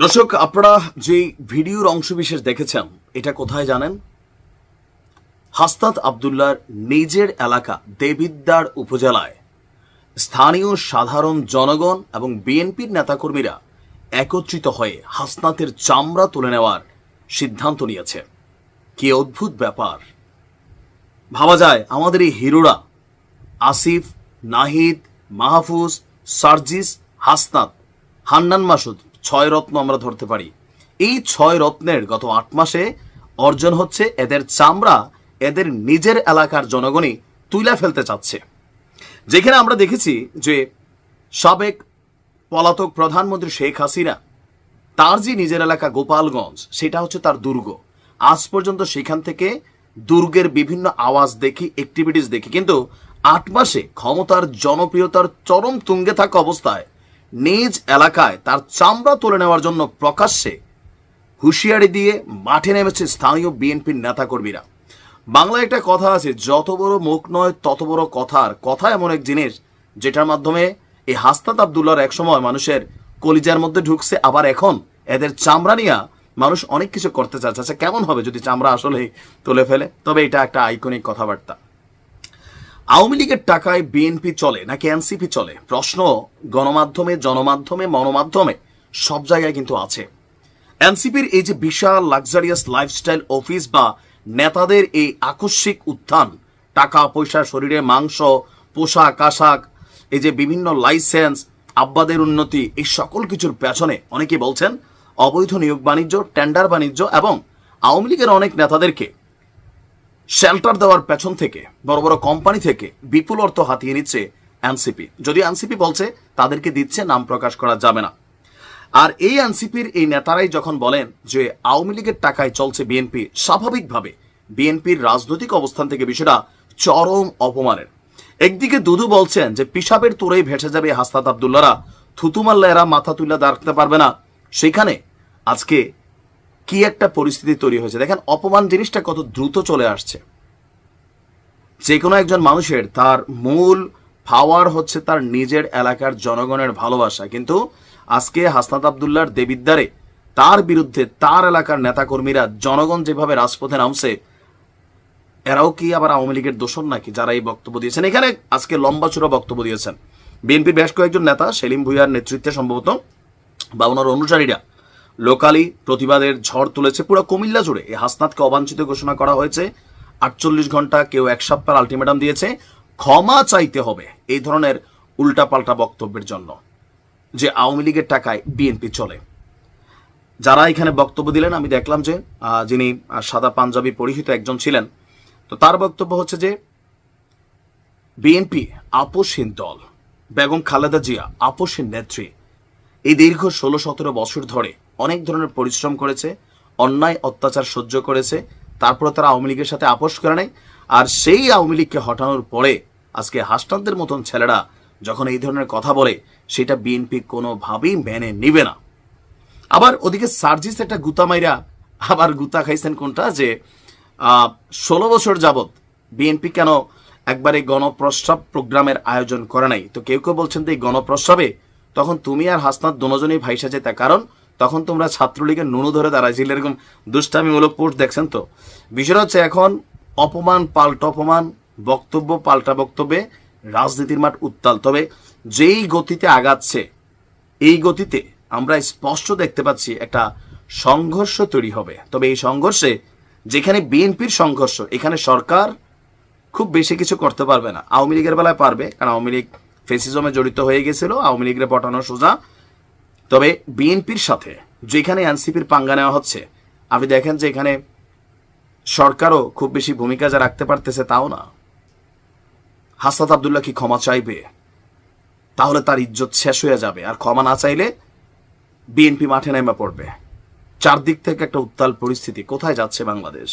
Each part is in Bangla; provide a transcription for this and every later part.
দর্শক, আপনারা যে ভিডিওর অংশবিশেষ দেখেছেন, এটা কোথায় জানেন? হাস্তাত আবদুল্লার নিজের এলাকা দেবিদ্দার উপজেলায় স্থানীয় সাধারণ জনগণ এবং বিএনপির নেতাকর্মীরা একত্রিত হয়ে হাসনাতের চামড়া তুলে নেওয়ার সিদ্ধান্ত নিয়েছে। কি অদ্ভুত ব্যাপার! ভাবা যায়, আমাদের এই হিরোরা আসিফ, নাহিদ, মাহফুজ, সার্জিস, হাসনাত, হান্নান মাসুদ ছয় রত্ন আমরা ধরতে পারি। এই ছয় রত্নের গত আট মাসে অর্জন হচ্ছে এদের চামড়া, এদের নিজের এলাকার জনগণই তুলে ফেলতে চাচ্ছে। যেখানে আমরা দেখেছি যে সাবেক পলাতক প্রধানমন্ত্রী শেখ হাসিনা, তার যে নিজের এলাকা গোপালগঞ্জ, সেটা হচ্ছে তার দুর্গ। আজ পর্যন্ত সেখান থেকে দুর্গের বিভিন্ন আওয়াজ দেখি অ্যাক্টিভিটিস দেখি। কিন্তু আট মাসে ক্ষমতার জনপ্রিয়তার চরম তুঙ্গে থাকা অবস্থায় নিজ এলাকায় তার চামড়া তুলে নেওয়ার জন্য প্রকাশ্যে হুঁশিয়ারি দিয়ে মাঠে নেমেছে স্থানীয় বিএনপির নেতাকর্মীরা। বাংলায় একটা কথা আছে, যত বড় মুখ নয়, তত বড় কথার কথা এমন এক জিনিস, যেটার মাধ্যমে এই হাস্তাত আবদুল্লার একসময় মানুষের কলিজার মধ্যে ঢুকছে। আবার এখন এদের চামড়া নিয়ে মানুষ অনেক কিছু করতে চাচ্ছে। আচ্ছা কেমন হবে যদি চামড়া আসলে তুলে ফেলে? তবে এটা একটা আইকনিক কথাবার্তা। আওয়ামী লীগের টাকায় বিএনপি চলে নাকি এনসিপি চলে? প্রশ্ন গণমাধ্যমে, জনমাধ্যমে, মনোমাধ্যমে, সব জায়গায় কিন্তু আছে। এনসিপির এই যে বিশাল লাক্সারিয়াস লাইফস্টাইল অফিস বা নেতাদের এই আকস্মিক উত্থান, টাকা, পয়সা, শরীরে মাংস, পোশাক, আশাক, এই যে বিভিন্ন লাইসেন্স আব্বাদের উন্নতি, এই সকল কিছুর পেছনে অনেকে বলছেন, অবৈধ নিয়োগ বাণিজ্য টেন্ডার বাণিজ্য এবং আওয়ামী লীগের অনেক নেতাদেরকে শেল্টার দেওয়ার পেছন থেকে, বড় বড় কোম্পানি থেকে বিপুল অর্থ হাতিয়ে নিচ্ছে এনসিপি যদি এনসিপি বলছে, তাদেরকে দিচ্ছে নাম প্রকাশ করা যাবে না। আর এই এনসিপির এই নেতারাই যখন বলেন যে আওয়ামী লীগের টাকায় চলছে বিএনপি স্বাভাবিকভাবে বিএনপির রাজনৈতিক অবস্থান থেকে বিষয়টা চরম অপমানের। একদিকে দুদু বলছেন যে পিসাবের তোরেই ভেসে যাবে হাস্তাত আবদুল্লারা থুতু মারলে এরা মাথা তুলে দাঁড়াতে পারবে না। সেখানে আজকে কি একটা পরিস্থিতি তৈরি হয়েছে? দেখেন, অপমান জিনিসটা কত দ্রুত চলে আসছে। যে কোনো একজন মানুষের তার মূল পাওয়ার হচ্ছে তার নিজের এলাকার জনগণের ভালোবাসা। কিন্তু আজকে হাসনাত আবদুল্লার দেবিদ্দারে তার বিরুদ্ধে তার এলাকার নেতাকর্মীরা জনগণ যেভাবে রাজপথে নামছে, এরাও কি আবার আওয়ামী লীগের দোষর নাকি যারা এই বক্তব্য দিয়েছেন? এখানে আজকে লম্বা চূড়া বক্তব্য দিয়েছেন। বিএনপির বেশ কয়েকজন নেতা, সেলিম ভুইয়ার নেতৃত্বে সম্ভবত, বা ওনার অনুসারীরা লোকালি প্রতিবাদের ঝড় তুলেছে, পুরো কুমিল্লা জুড়ে এই হাসনাতকে অবাঞ্ছিত ঘোষণা করা হয়েছে। আটচল্লিশ ঘণ্টা কেউ এক সপ্তাহ আলটিমেটাম দিয়েছে। ক্ষমা চাইতে হবে এই ধরনের উল্টাপাল্টা বক্তব্যের জন্য যে আওয়ামী লীগের টাকায় বিএনপি চলে। যারা এখানে বক্তব্য দিলেন, আমি দেখলাম যে যিনি সাদা পাঞ্জাবি পরিহিত একজন ছিলেন, তো তার বক্তব্য হচ্ছে যে, বিএনপি আপোষহীন দল, বেগম খালেদা জিয়া আপোষহীন নেত্রী, এই দীর্ঘ ষোলো সতেরো বছর ধরে অনেক ধরনের পরিশ্রম করেছে, অন্যায় অত্যাচার সহ্য করেছে তারপরে তারা আওয়ামী লীগের সাথে আপোষ করে নেয়। আর সেই আওয়ামী লীগকে হটানোর পরে আজকে হাসনাতদের মতন ছেলেরা যখন এই ধরনের কথা বলে, সেটা বিএনপি কোনোভাবেই মেনে নিবে না। আবার ওদিকে সার্জিস একটা গুতা মাইরা আবার গুতা খাইছেন কোনটা যে ষোলো বছর যাবত বিএনপি কেন একবারে গণপ্রস্রাব প্রোগ্রামের আয়োজন করে নাই? তো কেউ কেউ বলছেন যে এই গণপ্রস্রাবে তখন তুমি আর হাসনাত দুজনেই ভাইসা যেতে কারণ তখন তোমরা ছাত্রলীগের নুনু ধরে দাঁড়াইছিল, এরকম দুষ্টামিমূলক পোস্ট দেখছেন তো? বিষয়টা হচ্ছে এখন অপমান পাল্টা অপমান, বক্তব্য পাল্টা বক্তব্যে রাজনীতির মাঠ উত্তাল। তবে যেই গতিতে আগাচ্ছে, এই গতিতে আমরা স্পষ্ট দেখতে পাচ্ছি একটা সংঘর্ষ তৈরি হবে। তবে এই সংঘর্ষে যেখানে বিএনপির সংঘর্ষ, এখানে সরকার খুব বেশি কিছু করতে পারবে না। আওয়ামী লীগের বেলায় পারবে, কারণ আওয়ামী লীগ ফেসিজমে জড়িত হয়ে গেছিল, আওয়ামী লীগের পটানো সোজা। তবে বিএনপির সাথে, যেখানে এনসিপির পাঙ্গা নেওয়া হচ্ছে, আপনি দেখেন যে এখানে সরকারও খুব বেশি ভূমিকা যা রাখতে পারতেছে তাও না। হাসাত আবদুল্লাহ কি ক্ষমা চাইবে? তাহলে তার ইজ্জত শেষ হয়ে যাবে, আর ক্ষমা না চাইলে বিএনপি মাঠে নেমে পড়বে। চারদিক থেকে একটা উত্তাল পরিস্থিতি, কোথায় যাচ্ছে বাংলাদেশ?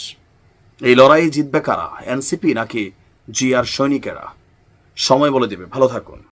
এই লড়াই জিতবে কারা, এনসিপি নাকি জিআর সৈনিকেরা? সময় বলে দেবে, ভালো থাকুন।